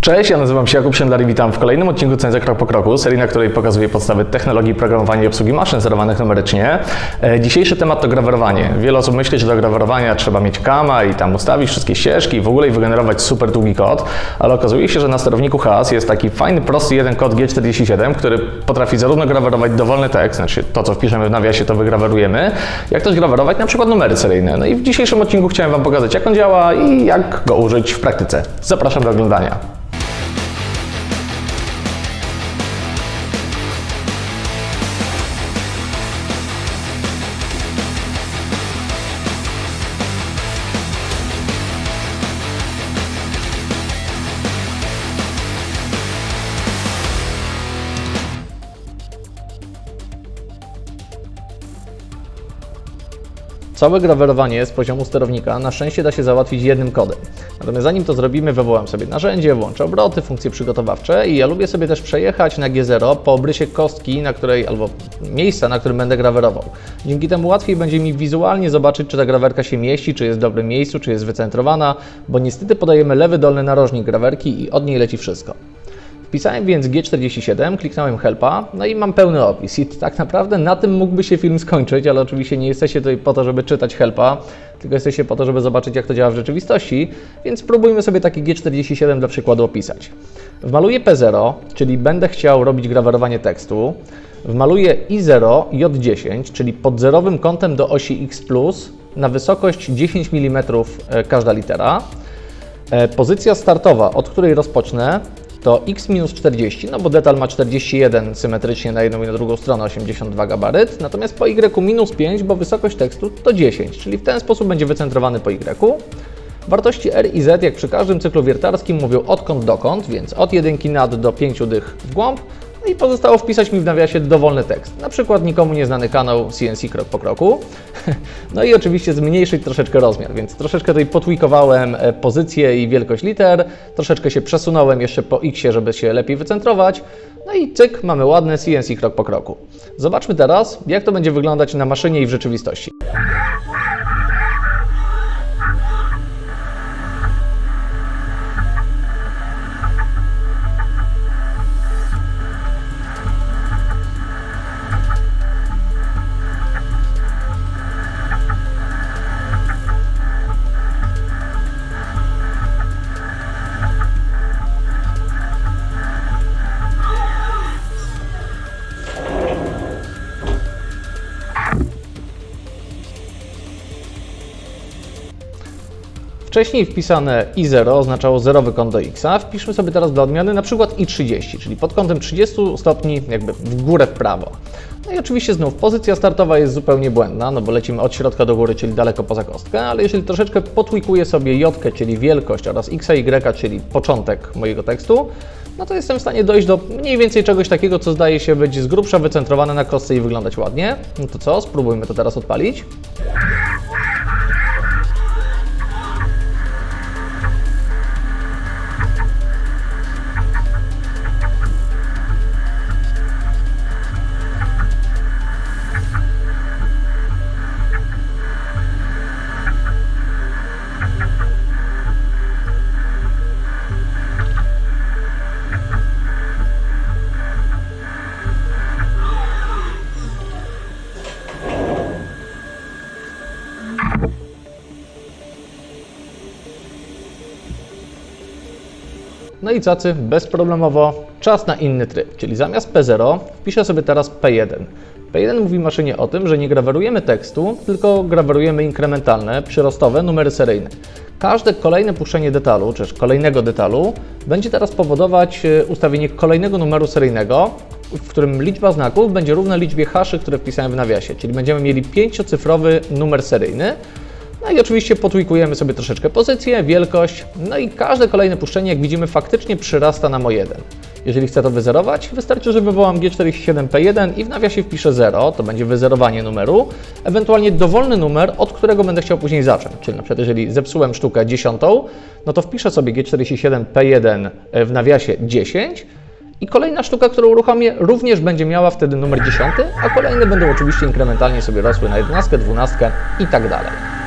Cześć, ja nazywam się Jakub Siendlar i witam w kolejnym odcinku CNC Krok po Kroku, serii, na której pokazuję podstawy technologii programowania i obsługi maszyn zerowanych numerycznie. E, Dzisiejszy temat to grawerowanie. Wiele osób myśli, że do grawerowania trzeba mieć kama i tam ustawić wszystkie ścieżki i w ogóle i wygenerować super długi kod, ale okazuje się, że na sterowniku HAS jest taki fajny, prosty jeden kod G47, który potrafi zarówno grawerować dowolny tekst, znaczy to, co wpiszemy w nawiasie, to wygrawerujemy, jak też grawerować na przykład numery seryjne. No i w dzisiejszym odcinku chciałem Wam pokazać, jak on działa i jak go użyć w praktyce. Zapraszam do oglądania. Całe grawerowanie z poziomu sterownika na szczęście da się załatwić jednym kodem. Natomiast zanim to zrobimy, wywołam sobie narzędzie, włączę obroty, funkcje przygotowawcze i ja lubię sobie też przejechać na G0 po obrysie kostki, na której albo miejsca, na którym będę grawerował. Dzięki temu łatwiej będzie mi wizualnie zobaczyć, czy ta grawerka się mieści, czy jest w dobrym miejscu, czy jest wycentrowana, bo niestety podajemy lewy dolny narożnik grawerki i od niej leci wszystko. Wpisałem więc G47, kliknąłem Helpa, no i mam pełny opis. I tak naprawdę na tym mógłby się film skończyć, ale oczywiście nie jesteście tutaj po to, żeby czytać Helpa, tylko jesteście po to, żeby zobaczyć, jak to działa w rzeczywistości, więc spróbujmy sobie taki G47 dla przykładu opisać. Wmaluję P0, czyli będę chciał robić grawerowanie tekstu. Wmaluję I0, J10, czyli pod zerowym kątem do osi X+, na wysokość 10 mm każda litera. E, Pozycja startowa, od której rozpocznę, to x minus 40, no bo detal ma 41 symetrycznie na jedną i na drugą stronę, 82 gabaryt, natomiast po y minus 5, bo wysokość tekstu to 10, czyli w ten sposób będzie wycentrowany po y. Wartości R i Z, jak przy każdym cyklu wiertarskim, mówią odkąd dokąd, więc od jedynki nad do 5 dych w głąb, i pozostało wpisać mi w nawiasie dowolny tekst, na przykład nikomu nieznany kanał CNC krok po kroku. No i oczywiście zmniejszyć troszeczkę rozmiar, więc troszeczkę tutaj potwikowałem e, pozycję i wielkość liter, troszeczkę się przesunąłem jeszcze po X, żeby się lepiej wycentrować. No i cyk, mamy ładny CNC krok po kroku. Zobaczmy teraz, jak to będzie wyglądać na maszynie i w rzeczywistości. Wcześniej wpisane i0 oznaczało zerowy kąt do x. Wpiszmy sobie teraz dla odmiany na przykład i30, czyli pod kątem 30 stopni jakby w górę w prawo. No i oczywiście znów pozycja startowa jest zupełnie błędna, no bo lecimy od środka do góry, czyli daleko poza kostkę, ale jeżeli troszeczkę potwikuję sobie j, czyli wielkość oraz x, y, czyli początek mojego tekstu, no to jestem w stanie dojść do mniej więcej czegoś takiego, co zdaje się być z grubsza wycentrowane na kostce i wyglądać ładnie. No to co? Spróbujmy to teraz odpalić. No i cacy, bezproblemowo czas na inny tryb, czyli zamiast P0 wpiszę sobie teraz P1. P1 mówi maszynie o tym, że nie grawerujemy tekstu, tylko grawerujemy inkrementalne, przyrostowe numery seryjne. Każde kolejne puszczenie detalu, czy też kolejnego detalu, będzie teraz powodować e, ustawienie kolejnego numeru seryjnego, w którym liczba znaków będzie równa liczbie haszy, które wpisałem w nawiasie, czyli będziemy mieli pięciocyfrowy numer seryjny, no i oczywiście potwikujemy sobie troszeczkę pozycję, wielkość, no i każde kolejne puszczenie, jak widzimy, faktycznie przyrasta nam o 1. Jeżeli chcę to wyzerować, wystarczy, że wywołam G47P1 i w nawiasie wpiszę 0, to będzie wyzerowanie numeru, ewentualnie dowolny numer, od którego będę chciał później zacząć. Czyli na przykład jeżeli zepsułem sztukę dziesiątą, no to wpiszę sobie G47P1 w nawiasie 10, i kolejna sztuka, którą uruchomię, również będzie miała wtedy numer 10, a kolejne będą oczywiście inkrementalnie sobie rosły na 11, 12 i tak dalej.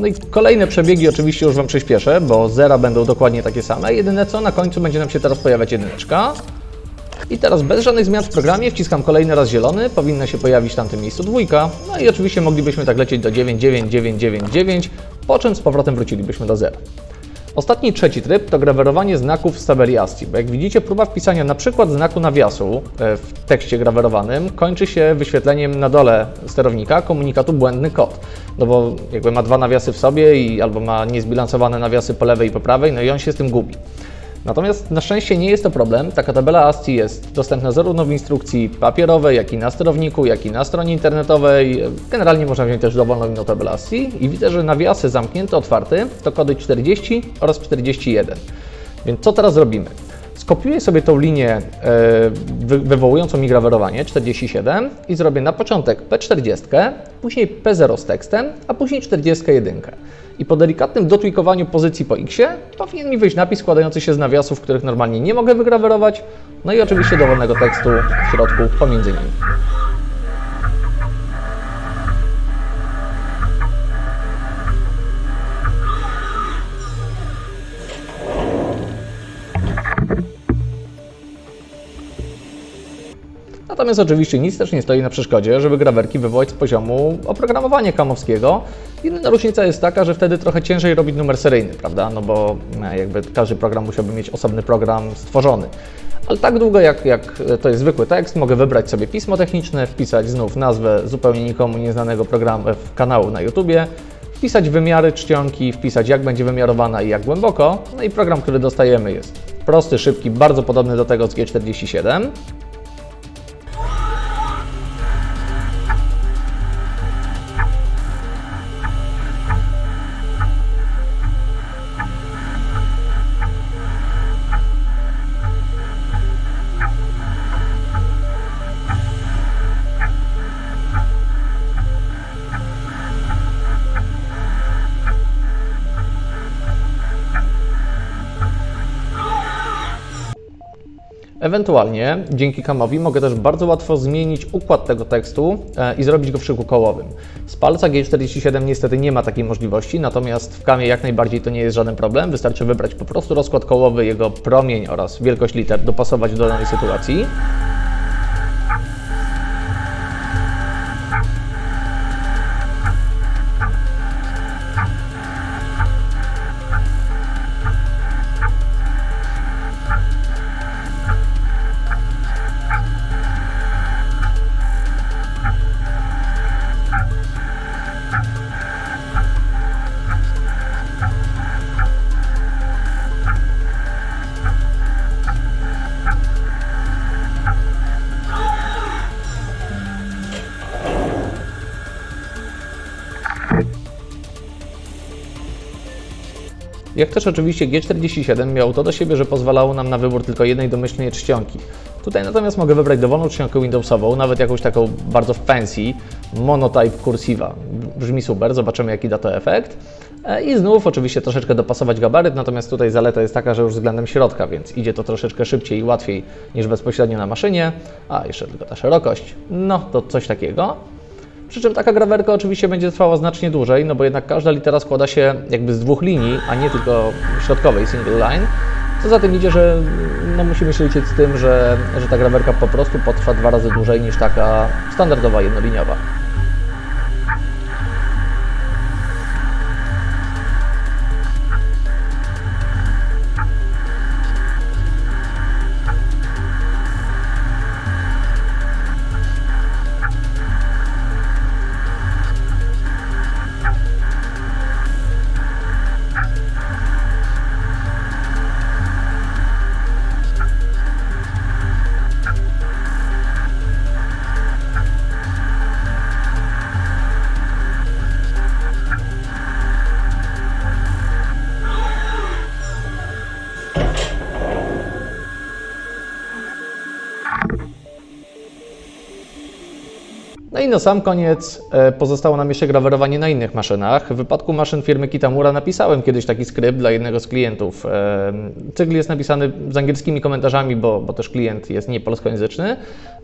No i kolejne przebiegi oczywiście już Wam przyspieszę, bo zera będą dokładnie takie same. Jedyne co, na końcu będzie nam się teraz pojawiać jedyneczka. I teraz bez żadnych zmian w programie wciskam kolejny raz zielony, powinna się pojawić w tamtym miejscu dwójka. No i oczywiście moglibyśmy tak lecieć do 99999, po czym z powrotem wrócilibyśmy do zera. Ostatni trzeci tryb to grawerowanie znaków z tabeli ASCII, bo jak widzicie próba wpisania na przykład znaku nawiasu e, w tekście grawerowanym kończy się wyświetleniem na dole sterownika komunikatu błędny kod. No bo jakby ma dwa nawiasy w sobie i albo ma niezbilansowane nawiasy po lewej i po prawej, no i on się z tym gubi. Natomiast na szczęście nie jest to problem. Taka tabela ASCII jest dostępna zarówno w instrukcji papierowej, jak i na sterowniku, jak i na stronie internetowej. Generalnie można wziąć też dowolną inną tabelę ASCII i widzę, że nawiasy zamknięte, otwarte to kody 40 oraz 41. Więc co teraz robimy? Skopiuję sobie tą linię e, wy- wywołującą mi grawerowanie 47 i zrobię na początek P40, później P0 z tekstem, a później 41. I po delikatnym dotwikowaniu pozycji po X powinien mi wyjść napis składający się z nawiasów, których normalnie nie mogę wygrawerować, no i oczywiście dowolnego tekstu w środku pomiędzy nimi. Natomiast oczywiście nic też nie stoi na przeszkodzie, żeby grawerki wywołać z poziomu oprogramowania kamowskiego. Jedyna różnica jest taka, że wtedy trochę ciężej robić numer seryjny, prawda? No bo e, jakby każdy program musiałby mieć osobny program stworzony. Ale tak długo jak, jak to jest zwykły tekst, mogę wybrać sobie pismo techniczne, wpisać znów nazwę zupełnie nikomu nieznanego programu, e, kanału na YouTubie, wpisać wymiary czcionki, wpisać jak będzie wymiarowana i jak głęboko. No i program, który dostajemy jest prosty, szybki, bardzo podobny do tego z G47. Ewentualnie dzięki kamowi mogę też bardzo łatwo zmienić układ tego tekstu e, i zrobić go w szyku kołowym. Z palca G47 niestety nie ma takiej możliwości, natomiast w kamie jak najbardziej to nie jest żaden problem. Wystarczy wybrać po prostu rozkład kołowy, jego promień oraz wielkość liter, dopasować do danej sytuacji. Jak też oczywiście G47 miał to do siebie, że pozwalało nam na wybór tylko jednej domyślnej czcionki. Tutaj natomiast mogę wybrać dowolną czcionkę Windowsową, nawet jakąś taką bardzo fancy, monotype cursiva. Brzmi super, zobaczymy jaki da to efekt. E, I znów oczywiście troszeczkę dopasować gabaryt, natomiast tutaj zaleta jest taka, że już względem środka, więc idzie to troszeczkę szybciej i łatwiej niż bezpośrednio na maszynie. A, jeszcze tylko ta szerokość. No, to coś takiego. Przy czym taka grawerka oczywiście będzie trwała znacznie dłużej, no bo jednak każda litera składa się jakby z dwóch linii, a nie tylko środkowej single line. Co za tym idzie, że no musimy się liczyć z tym, że, że ta grawerka po prostu potrwa dwa razy dłużej niż taka standardowa jednoliniowa. Na sam koniec e, pozostało nam jeszcze grawerowanie na innych maszynach. W wypadku maszyn firmy Kitamura napisałem kiedyś taki skrypt dla jednego z klientów. E, Cykl jest napisany z angielskimi komentarzami, bo, bo też klient jest niepolskojęzyczny.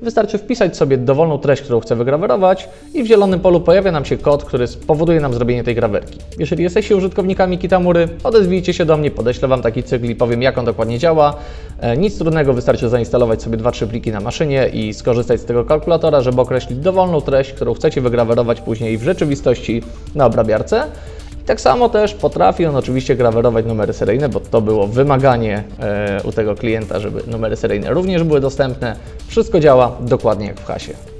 Wystarczy wpisać sobie dowolną treść, którą chcę wygrawerować i w zielonym polu pojawia nam się kod, który spowoduje nam zrobienie tej grawerki. Jeżeli jesteście użytkownikami Kitamury, odezwijcie się do mnie, podeślę Wam taki cykl i powiem, jak on dokładnie działa. E, Nic trudnego, wystarczy zainstalować sobie 2-3 pliki na maszynie i skorzystać z tego kalkulatora, żeby określić dowolną treść, którą chcecie wygrawerować później w rzeczywistości na obrabiarce. I tak samo też potrafi on oczywiście grawerować numery seryjne, bo to było wymaganie e, u tego klienta, żeby numery seryjne również były dostępne. Wszystko działa dokładnie jak w hasie.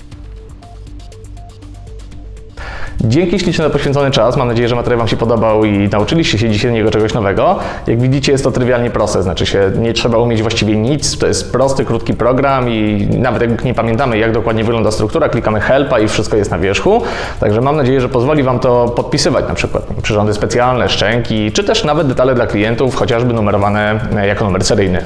Dzięki śliczne za poświęcony czas. Mam nadzieję, że materiał Wam się podobał i nauczyliście się dzisiaj niego czegoś nowego. Jak widzicie, jest to trywialnie proste, znaczy się nie trzeba umieć właściwie nic. To jest prosty, krótki program i nawet jak nie pamiętamy, jak dokładnie wygląda struktura, klikamy helpa i wszystko jest na wierzchu. Także mam nadzieję, że pozwoli Wam to podpisywać na przykład przyrządy specjalne, szczęki, czy też nawet detale dla klientów, chociażby numerowane e, jako numer seryjny.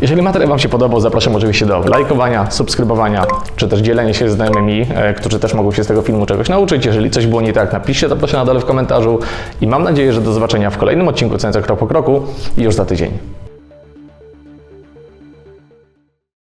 Jeżeli materiał Wam się podobał, zapraszam oczywiście do lajkowania, subskrybowania, czy też dzielenia się z znajomymi, e, którzy też mogą się z tego filmu czegoś nauczyć. Jeżeli coś było nie tak, napiszcie to proszę na dole w komentarzu i mam nadzieję, że do zobaczenia w kolejnym odcinku Cenca Krok po Kroku już za tydzień.